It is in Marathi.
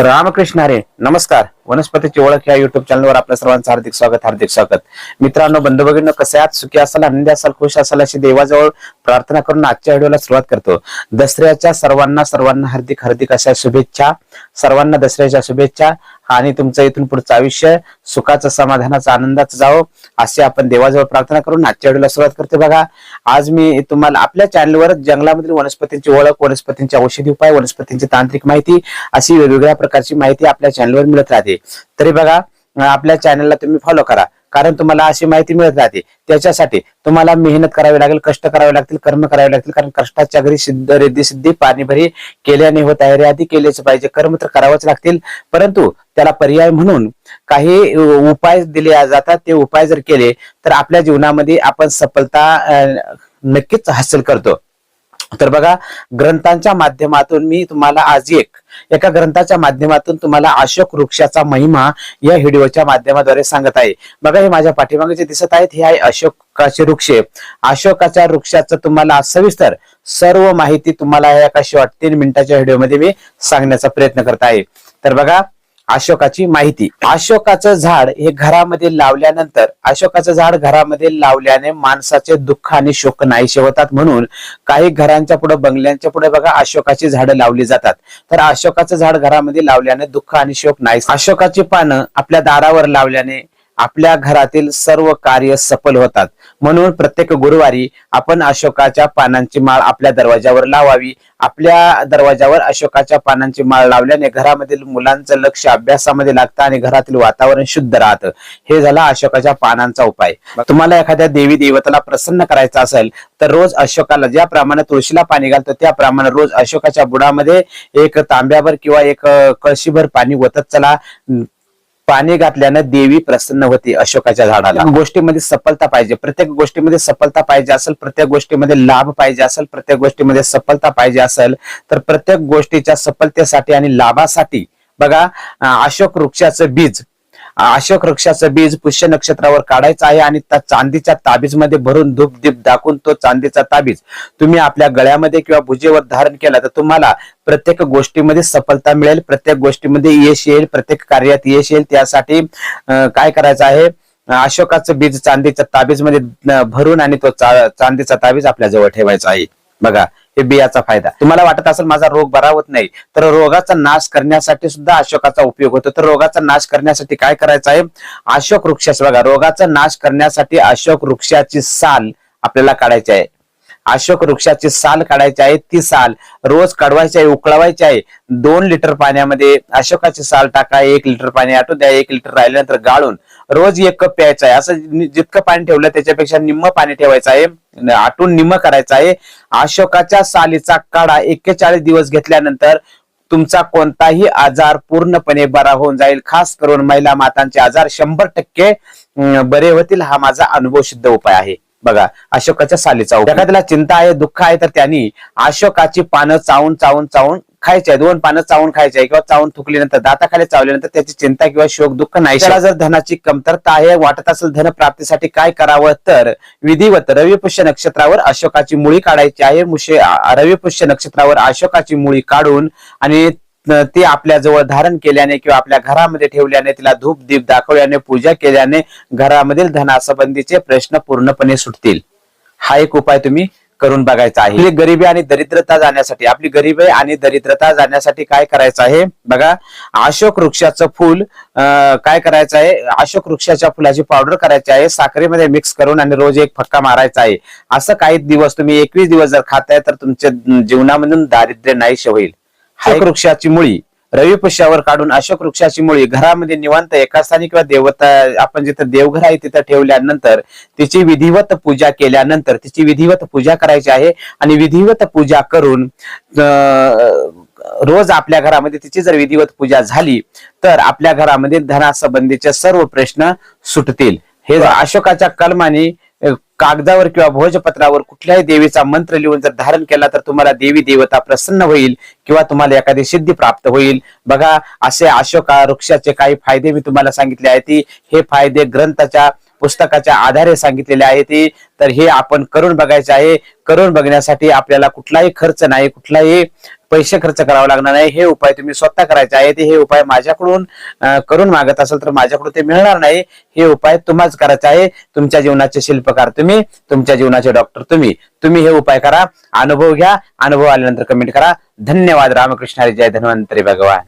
रामकृष्ण हरे नमस्कार. वनस्पतीची ओळख या युट्यूब चॅनलवर आपल्या सर्वांचं हार्दिक स्वागत हार्दिक स्वागत. मित्रांनो बंधू भगिनी कसे आहात? सुखी असाल आनंदी असाल खुश असाल अशी देवाजवळ प्रार्थना करून आजच्या व्हिडिओला सुरुवात करतो. दसऱ्याच्या सर्वांना सर्वांना हार्दिक हार्दिक अशा शुभेच्छा. सर्वांना दसऱ्याच्या शुभेच्छा. आणि तुमचं इथून पुढचं आयुष्य सुखाचं समाधानाचं आनंदाचं जावं असे आपण देवाजवळ प्रार्थना करून आजच्या व्हिडिओला सुरुवात करते बघा. आज मी तुम्हाला आपल्या चॅनलवर जंगलामधील वनस्पतींची ओळख वनस्पतींची औषधी उपाय वनस्पतींची तांत्रिक माहिती अशी वेगवेगळ्या प्रकारची माहिती आपल्या चॅनलवर मिळत राहते. तरी बघा आपल्या चॅनलला तुम्ही फॉलो करा. कारण तुम्हाला अशी माहिती मिळत राहते. त्याच्यासाठी तुम्हाला मेहनत करावी लागेल कष्ट करावे लागतील कर्म करावे लागतील. कारण कष्टाच्या घरी सिद्ध रिद्धी सिद्धी पाणी भरी केल्याने होत आहे आधी केलेच पाहिजे. कर्म तर करावंच लागतील. परंतु त्याला पर्याय म्हणून काही उपाय दिले जातात. ते उपाय जर केले तर आपल्या जीवनामध्ये आपण सफलता नक्कीच हासिल करतो. तर बघा ग्रंथांच्या माध्यमातून मी तुम्हाला आज एक एका ग्रंथाच्या माध्यमातून तुम्हाला अशोक वृक्षाचा महिमा या व्हिडिओच्या माध्यमाद्वारे सांगत आहे. बघा हे माझ्या पाठीमागे जे दिसत आहेत हे आहे अशोकाचे वृक्ष. अशोकाच्या वृक्षाचं तुम्हाला सविस्तर सर्व माहिती तुम्हाला या एका शॉर्ट तीन मिनिटाच्या व्हिडिओमध्ये मी सांगण्याचा प्रयत्न करत आहे. तर बघा अशोकाची माहिती. अशोकाचं झाड हे घरामध्ये लावल्यानंतर अशोकाचं झाड घरामध्ये लावल्याने माणसाचे दुःख आणि शोक नाही होतात म्हणून काही घरांच्या पुढे बंगल्यांच्या पुढे बघा अशोकाची झाडं लावली जातात. तर अशोकाचं झाड घरामध्ये लावल्याने दुःख आणि शोक नाही अशोकाची पानं आपल्या दारावर लावल्याने आपल्या घरातील सर्व कार्य सफल होतात. म्हणून प्रत्येक गुरुवारी आपण अशोकाच्या पानांची माळ आपल्या दरवाजावर लावावी. आपल्या दरवाजावर अशोकाच्या पानांची माळ लावल्याने घरामधील मुलांचं लक्ष अभ्यासामध्ये लागतं आणि घरातील वातावरण शुद्ध राहतं. हे झाला अशोकाच्या पानांचा उपाय. तुम्हाला एखाद्या देवी देवताला प्रसन्न करायचं असेल तर रोज अशोकाला ज्याप्रमाणे तुळशीला पाणी घालतो त्याप्रमाणे रोज अशोकाच्या बुडामध्ये एक तांब्याभर किंवा एक कळशीभर पाणी ओतत चला. पाणी घातल्यानं देवी प्रसन्न होते अशोकाच्या झाडाला. गोष्टीमध्ये सफलता पाहिजे. प्रत्येक गोष्टीमध्ये सफलता पाहिजे असेल प्रत्येक गोष्टीमध्ये लाभ पाहिजे असेल प्रत्येक गोष्टीमध्ये सफलता पाहिजे असेल तर प्रत्येक गोष्टीच्या सफलतेसाठी आणि लाभासाठी बघा अशोक वृक्षाचं बीज अशोक वृक्षाचं बीज पुष्य नक्षत्रावर काढायचं आहे आणि त्या चांदीच्या ताबीजमध्ये भरून धूप दीप दाखवून तो चांदीचा ताबीज तुम्ही आपल्या गळ्यामध्ये किंवा भुजेवर धारण केला तर तुम्हाला प्रत्येक गोष्टीमध्ये सफलता मिळेल प्रत्येक गोष्टीमध्ये यश येईल प्रत्येक कार्यात यश येईल. त्यासाठी काय करायचं आहे? अशोकाचं बीज चांदीच्या ताबीजमध्ये भरून आणि तो चांदीचा ताबीज आपल्या जवळ ठेवायचा आहे. बघा हे बियाचा फायदा. तुम्हाला वाटत असेल माझा रोग बरा होत नाही तर रोगाचा नाश करण्यासाठी सुद्धा अशोकाचा उपयोग होतो. तर रोगाचा नाश करण्यासाठी काय करायचं आहे? अशोक वृक्षाचा बघा रोगाचा नाश करण्यासाठी अशोक वृक्षाची साल आपल्याला काढायची आहे. अशोक वृक्षाची साल काढायची आहे ती साल रोज काढवायची आहे उकळवायची आहे. दोन लिटर पाण्यामध्ये अशोकाची साल टाका एक लिटर पाणी आटून द्या एक लिटर राहिल्यानंतर गाळून रोज एक कप प्यायचं आहे. असं जितकं पाणी ठेवलं त्याच्यापेक्षा निम्म पाणी ठेवायचं आहे. आटून निम्म करायचं आहे. अशोकाच्या सालीचा काढा एक्केचाळीस दिवस घेतल्यानंतर तुमचा कोणताही आजार पूर्णपणे बरा होऊन जाईल. खास करून महिला मातांचे आजार शंभर टक्के बरे होतील हा माझा अनुभव सिद्ध उपाय आहे. बघा अशोकाच्या सालीचा जगातला चिंता आहे दुःख आहे तर त्यांनी अशोकाची पानं चावून चावून चावून खायचे दोन पानं चावून खायचे किंवा चावून थुकल्यानंतर दाताखाली चावल्यानंतर त्याची चिंता किंवा शोक दुःख नाही त्याला जर धनाची कमतरता आहे वाटत असेल धन प्राप्तीसाठी काय करावं तर विधिवत रविपुष्य नक्षत्रावर अशोकाची मुळी काढायची आहे. मुशे रविपुष्य नक्षत्रावर अशोकाची मुळी काढून आणि ते आपल्या जवळ धारण केल्याने किंवा आपल्या घरामध्ये ठेवल्याने तिला धूप दीप दाखवल्याने पूजा केल्याने घरामधील धनासंबंधीचे प्रश्न पूर्णपणे सुटतील. हा एक उपाय तुम्ही करून बघायचा आहे. आपली गरिबी आणि दरिद्रता जाण्यासाठी आपली गरिबी आणि दरिद्रता जाण्यासाठी काय करायचं आहे? बघा अशोक वृक्षाचं फूल अं, काय करायचं आहे? अशोक वृक्षाच्या फुलाची पावडर करायची आहे साखरेमध्ये मिक्स करून आणि रोज एक फक्का मारायचा आहे. असं काही दिवस तुम्ही एकवीस दिवस जर खाताय तर तुमच्या जीवनामधून दारिद्र्य नाहीशे होईल. अशोक वृक्षाची मुळी. रवी काढून अशोक वृक्षाची मुळी. घरामध्ये निवांत एका स्थानी किंवा देवता आपण जिथं देवघर आहे तिथं ठेवल्यानंतर तिची विधिवत पूजा केल्यानंतर तिची विधिवत पूजा करायची आहे आणि विधिवत पूजा करून अं, रोज आपल्या घरामध्ये तिची जर विधिवत पूजा झाली तर आपल्या घरामध्ये धनासंबंधीचे सर्व प्रश्न सुटतील. हे अशोकाच्या कलमाने कागदावर किंवा भोजपत्रावर कुठल्याही देवीचा मंत्र लिहून जर धारण केला तर तुम्हाला देवी देवता प्रसन्न होईल किंवा तुम्हाला एखादी सिद्धी प्राप्त होईल. बघा असे अशोका वृक्षाचे काही फायदे मी तुम्हाला सांगितले आहेत. हे फायदे ग्रंथाच्या पुस्तकाच्या आधारे सांगितलेले आहे ते तर हे आपण करून बघायचे आहे. करून बघण्यासाठी आपल्याला कुठलाही खर्च नाही कुठलाही पैसे खर्च करावा लागणार नाही हे उपाय तुम्ही स्वतः करायचे आहेत. हे उपाय माझ्याकडून करून मागत असेल तर माझ्याकडून ते मिळणार नाही. हे उपाय तुम्हाच करायचा आहे. तुमच्या जीवनाचे शिल्पकार तुम्ही तुमच्या जीवनाचे डॉक्टर तुम्ही. तुम्ही हे उपाय करा. अनुभव घ्या. अनुभव आल्यानंतर कमेंट करा. धन्यवाद. रामकृष्ण हरी जय. धन्वंतरी भगवान.